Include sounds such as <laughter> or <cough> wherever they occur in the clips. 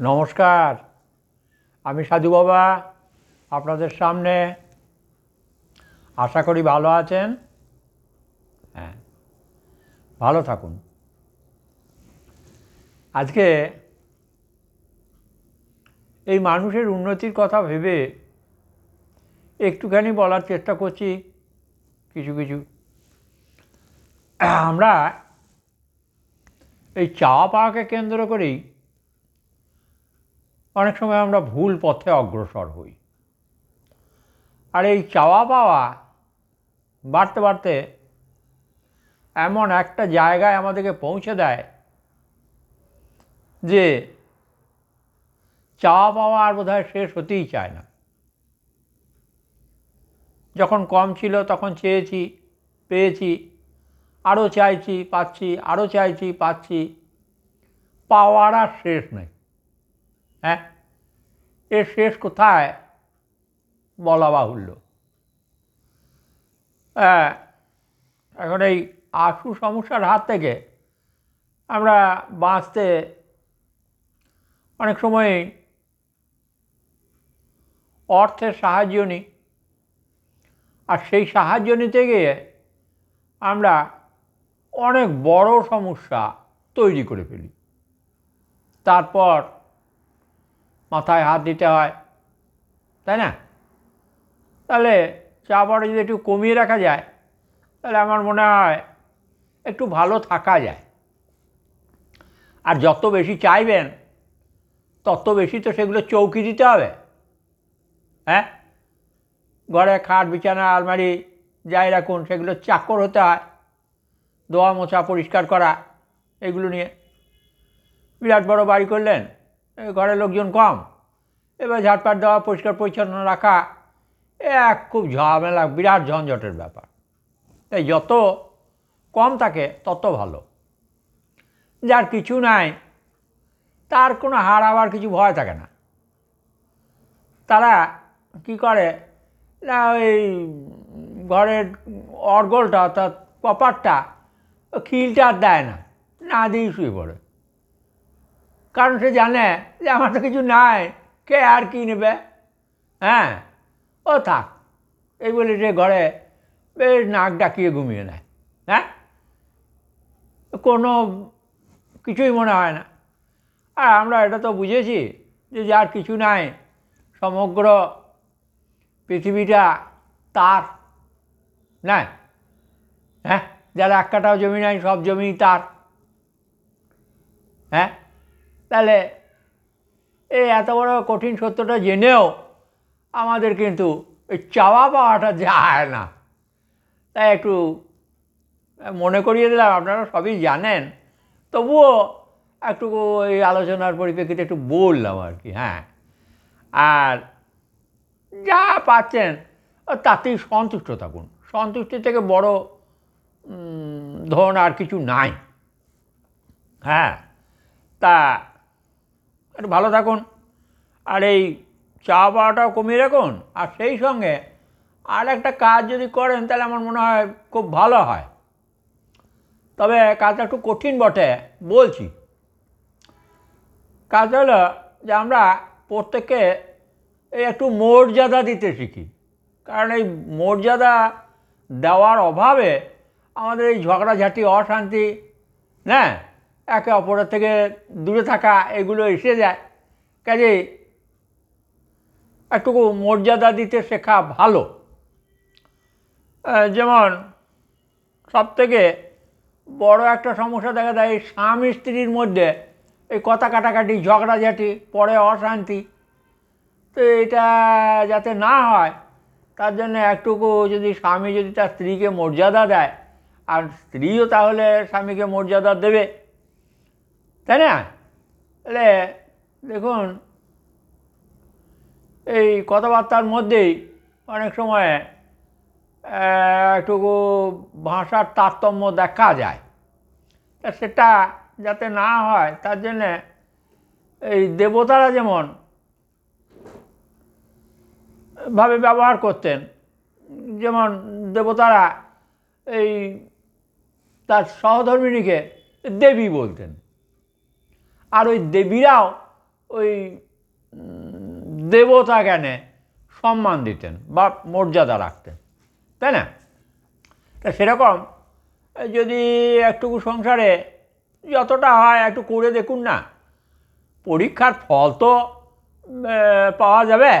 নমস্কার। আমি সাধু বাবা, আপনাদের সামনে। আশা করি ভালো আছেন? হ্যাঁ ভালো থাকুন। আজকে এই মানুষের উন্নতির কথা ভেবে একটুখানি বলার চেষ্টা করছি, কিছু কিছু। আমরা এই চা পাওয়াকে কেন্দ্র করেই অনেক সময় আমরা ভুল পথে অগ্রসর হই। আর এই চাওয়া পাওয়া বাড়তে বাড়তে এমন একটা জায়গায় আমাদেরকে পৌঁছে দেয় যে চাওয়া পাওয়া আর বোধহয় শেষ হতেই চায় না। যখন কম ছিল তখন চেয়েছি, পেয়েছি, আরও চাইছি, পাচ্ছি, আরও চাইছি, পাচ্ছি, পাওয়ার আর শেষ নেই। হ্যাঁ? এর শেষ কোথায়? বলা বাহুল্য। হ্যাঁ এখন এই আশু সমস্যার হাত থেকে আমরা বাঁচতে অনেক সময় অর্থের সাহায্য নিই। আর সেই সাহায্য নিতে গিয়ে আমরা অনেক বড় সমস্যা তৈরি করে ফেলি। তারপর মাথায় হাত দিতে হয়, তাই না? তাহলে চা পাটা যদি একটু কমিয়ে রাখা যায়, তাহলে আমার মনে হয় একটু ভালো থাকা যায়। আর যত বেশি চাইবেন, তত বেশি তো সেগুলো চৌকি দিতে হবে। হ্যাঁ? ঘরে খাট, বিছানা, আলমারি যাই রাখুন, সেগুলো চাকর হতে হয়। দোয়া মোছা পরিষ্কার করা, এগুলো নিয়ে। বিরাট বড় বাড়ি করলেন? ঘরের লোকজন কম। এবার ঝাটপাট দেওয়া, পরিষ্কার পরিচ্ছন্ন রাখা এক খুব ঝামেলা, বিরাট ঝঞ্ঝটের ব্যাপার। তাই যত কম থাকে, তত ভালো। যার কিছু নাই, তার কোনো হারাবার কিছু ভয় থাকে না। তারা কি করে, না ওই ঘরের অর্গলটা, অর্থাৎ কপারটা খিলটা দেয় না না দিয়েই শুয়ে পড়ে। কারণ সে জানে যে আমার তো কিছু নাই, কে আর কি নেবে? হ্যাঁ? ও থাক, এই বলে সে ঘরে বেশ নাক ডাকিয়ে ঘুমিয়ে নেয় হ্যাঁ? কোনো কিছুই মনে হয় না। আর আমরা এটা তো বুঝেছি যে যার কিছু নাই, সমগ্র পৃথিবীটা তার না হ্যাঁ? যার এক কাটাও জমি নাই, সব জমি তার হ্যাঁ? তাহলে এই এত বড় কঠিন সত্যটা জেনেও আমাদের কিন্তু ওই চাওয়া পাওয়াটা যায় না। তাই একটু মনে করিয়ে দিলাম, আপনারা সবই জানেন। তবুও একটু ওই আলোচনার পরিপ্রেক্ষিতে একটু বললাম আর কি হ্যাঁ। আর যা পাচ্ছেন, তাতেই সন্তুষ্ট থাকুন। সন্তুষ্টি থেকে বড় ধরুন আর কিছু নাই। হ্যাঁ তা একটু ভালো থাকুন। আর এই চা পাওয়াটাও কমিয়ে রাখুন। আর সেই সঙ্গে আর একটা কাজ যদি করেন, তাহলে আমার মনে হয় খুব ভালো হয়। তবে কাজটা একটু কঠিন বটে, বলছি। কাজ হলো যে আমরা প্রত্যেককে এই একটু মর্যাদা দিতে শিখি। কারণ এই মর্যাদা দেওয়ার অভাবে আমাদের এই ঝগড়াঝাটি, অশান্তি হ্যাঁ? একে অপরের থেকে দূরে থাকা, এগুলো এসে যায়। কাজে একটু মর্যাদা দিতে শেখা ভালো। যেমন সব থেকে বড় একটা সমস্যা দেখা দেয়, এই স্বামী স্ত্রীর মধ্যে এই কথা কাটাকাটি, ঝগড়াঝাটি, পরে অশান্তি। তো এটা যাতে না হয়, তার জন্য একটুকু যদি স্বামী যদি তার স্ত্রীকে মর্যাদা দেয়, আর স্ত্রীও তাহলে স্বামীকে মর্যাদা দেবে। তাই না তাহলে দেখুন, এই কথাবার্তার মধ্যেই অনেক সময় একটুকু ভাষার তারতম্য দেখা যায়। তা সেটা যাতে না হয়, তার জন্যে এই দেবতারা যেমন ভাবে ব্যবহার করতেন, যেমন দেবতারা এই তার সহধর্মিণীকে দেবী বলতেন। আর ওই দেবীরাও ওই দেবতা জ্ঞানে সম্মান দিতেন বা মর্যাদা রাখতেন, তাই না? তা সেরকম যদি একটুকু সংসারে যতটা হয় একটু করে দেখুন না, পরীক্ষার ফল তো পাওয়া যাবে।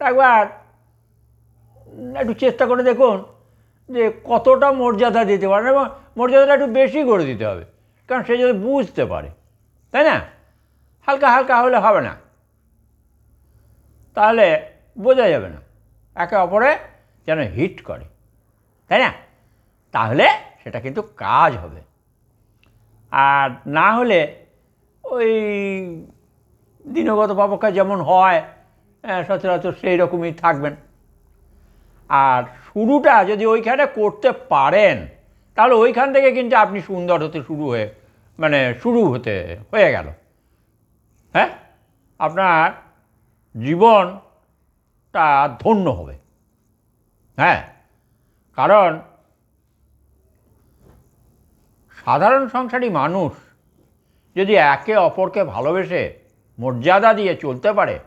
একবার একটু চেষ্টা করে দেখুন যে কতটা মর্যাদা দিতে পারে, এবং মর্যাদাটা একটু বেশি করে দিতে হবে, কারণ সে যদি বুঝতে পারে। তাই না? হালকা হালকা হলে হবে না। তাহলে বোঝা যাবে না। একে অপরে যেন হিট করে। তাই না? তাহলে সেটা কিন্তু কাজ হবে। আর না হলে ওই দিনগত পাপকা যেমন হয় সচরাচর সেই রকমই থাকবেন। আর শুরুটা যদি ওইখানে করতে পারেন, তাহলে ওইখান থেকে কিন্তু আপনি সুন্দর হতে শুরু হয়ে মানে শুরু হতে, হয়ে গেল। হ্যাঁ? আপনার জীবনটা ধন্য হবে। হ্যাঁ? কারণ সাধারণ সংসারী মানুষ যদি একে অপরকে ভালোবেসে মর্যাদা দিয়ে চলতে পারে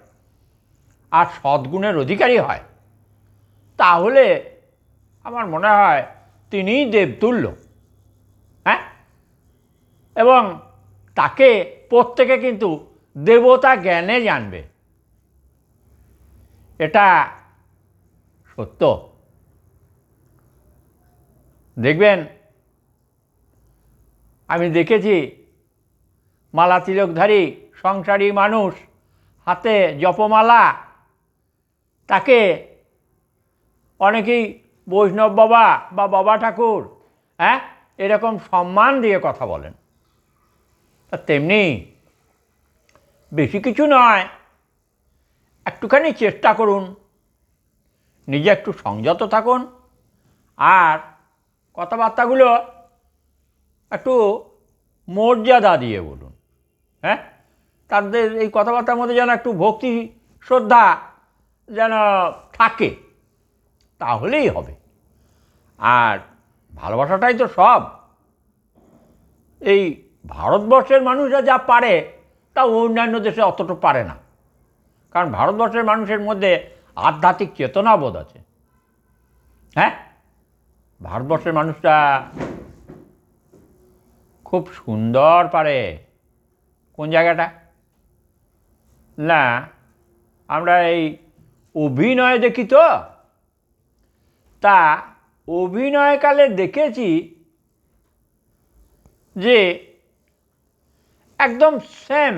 আর সদ্গুণের অধিকারী হয়, তাহলে আমার মনে হয় তিনিই দেবতুল্য। এবং তাকে প্রত্যেকে কিন্তু দেবতা জ্ঞানে জানবে। এটা সত্য। দেখবেন, আমি দেখেছি মালা তিলকধারী সংসারী মানুষ হাতে জপমালা, তাকে অনেকেই বৈষ্ণব বাবা বা বাবা ঠাকুর হ্যাঁ এরকম সম্মান দিয়ে কথা বলেন। তা তেমনি বেশি কিছু নয়। একটুখানি চেষ্টা করুন। নিজে একটু সংযত থাকুন। আর কথাবার্তাগুলো একটু মর্যাদা দিয়ে বলুন হ্যাঁ? তাদের এই কথাবার্তার মধ্যে যেন একটু ভক্তি শ্রদ্ধা যেন থাকে, তাহলেই হবে। আর ভালোবাসাটাই তো সব। এই ভারতবর্ষের মানুষরা যা পারে, তা অন্যান্য দেশে অতটা পারে না। কারণ ভারতবর্ষের মানুষের মধ্যে আধ্যাত্মিক চেতনাবোধ আছে। হ্যাঁ? ভারতবর্ষের মানুষরা খুব সুন্দর পারে। কোন জায়গাটা? না, আমরা এই অভিনয় দেখি তো। তা অভিনয়কালে দেখেছি যে একদম সেম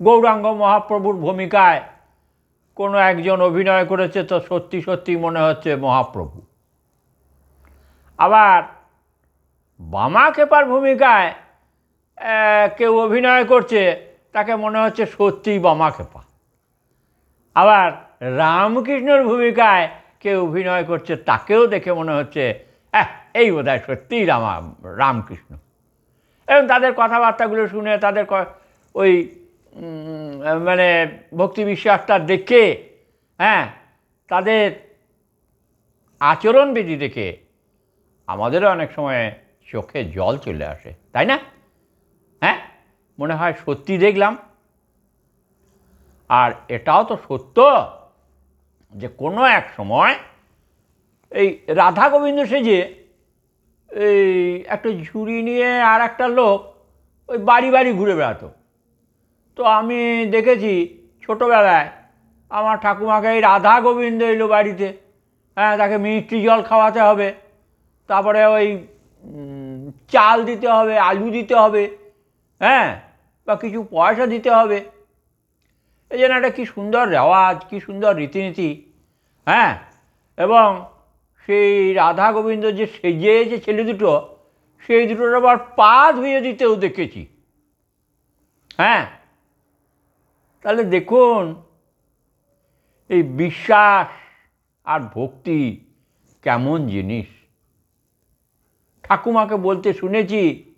গৌরাঙ্গ মহাপ্রভুর ভূমিকায় কোনো একজন অভিনয় করেছে তো সত্যি সত্যি মনে হচ্ছে মহাপ্রভু। আবার বামা খেপার ভূমিকায় কেউ অভিনয় করছে, তাকে মনে হচ্ছে সত্যিই বামা খেপা। আবার রামকৃষ্ণর ভূমিকায় কেউ অভিনয় করছে, তাকেও দেখে মনে হচ্ছে হ্যাঁ এই বোধ হয় সত্যিই রামা, রামকৃষ্ণ। এবং তাদের কথাবার্তাগুলো শুনে তাদের ওই মানে ভক্তি বিশ্বাসটা দেখে হ্যাঁ তাদের আচরণবিধি দেখে আমাদেরও অনেক সময় চোখে জল চলে আসে, তাই না? হ্যাঁ মনে হয় সত্যি দেখলাম। আর এটাও তো সত্য যে কোনো এক সময় এই রাধা গোবিন্দ সেজে এই একটা ঝুড়ি নিয়ে আর একটা লোক ওই বাড়ি বাড়ি ঘুরে বেড়াতো। তো আমি দেখেছি ছোটোবেলায় আমার ঠাকুমাকে এই রাধা গোবিন্দ এলো বাড়িতে। হ্যাঁ তাকে মিষ্টি জল খাওয়াতে হবে, তারপরে ওই চাল দিতে হবে, আলু দিতে হবে হ্যাঁ বা কিছু পয়সা দিতে হবে। এই জন্য একটা কী সুন্দর রেওয়াজ, কী সুন্দর রীতিনীতি হ্যাঁ এবং সেই রাধা গোবিন্দ যে সেজে যে ছেলে দুটো, সেই দুটোর আবার পা ধুয়ে দিতেও দেখেছি। হ্যাঁ? তাহলে দেখুন, এই বিশ্বাস আর ভক্তি কেমন জিনিস। ঠাকুমাকে বলতে শুনেছি,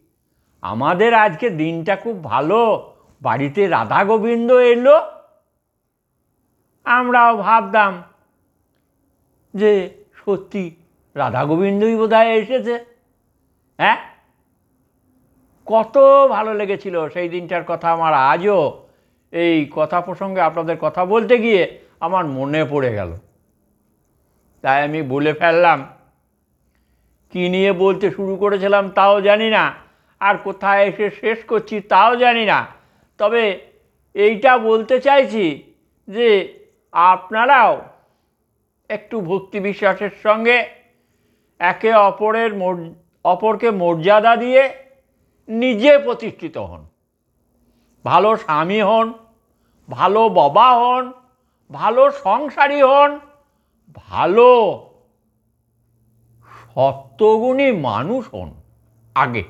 আমাদের আজকে দিনটা খুব ভালো, বাড়িতে রাধা গোবিন্দ এলো। আমরাও ভাবতাম যে সত্যি রাধা গোবিন্দই বোধহয় এসেছে। হ্যাঁ? কত ভালো লেগেছিল সেই দিনটার কথা আমার আজও এই কথা প্রসঙ্গে আপনাদের কথা বলতে গিয়ে আমার মনে পড়ে গেল। তাই আমি বলে ফেললাম, কী নিয়ে বলতে শুরু করেছিলাম তাও জানি না, আর কোথায় এসে শেষ করছি তাও জানি না। তবে এইটা বলতে চাইছি যে আপনারাও একটু ভক্তি বিশ্বাসের সঙ্গে একে অপরের অপরকে মর্যাদা দিয়ে নিজে প্রতিষ্ঠিত হন। ভালো স্বামী হন, ভালো বাবা হন, ভালো সংসারী হন, ভালো সত্যগুণী মানুষ হন আগে।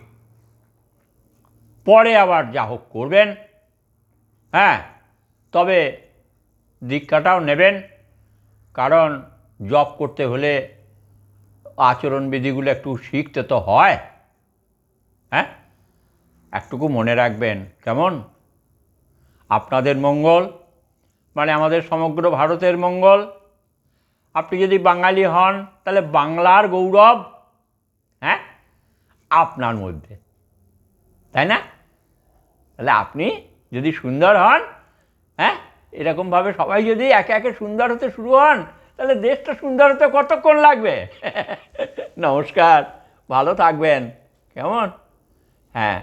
পরে আবার যা হোক করবেন হ্যাঁ তবে দীক্ষাটাও নেবেন। কারণ জব করতে হলে আচরণবিধিগুলো একটু শিখতে তো হয়। হ্যাঁ? একটুকু মনে রাখবেন, কেমন? আপনাদের মঙ্গল মানে আমাদের সমগ্র ভারতের মঙ্গল। আপনি যদি বাঙালি হন, তাহলে বাংলার গৌরব হ্যাঁ? আপনার মধ্যে, তাই না? তাহলে আপনি যদি সুন্দর হন এরকমভাবে সবাই যদি একে একে সুন্দর হতে শুরু হন, তাহলে দেশটা সুন্দর হতে কতক্ষণ লাগবে? <laughs> নমস্কার, ভালো থাকবেন। কেমন? হ্যাঁ।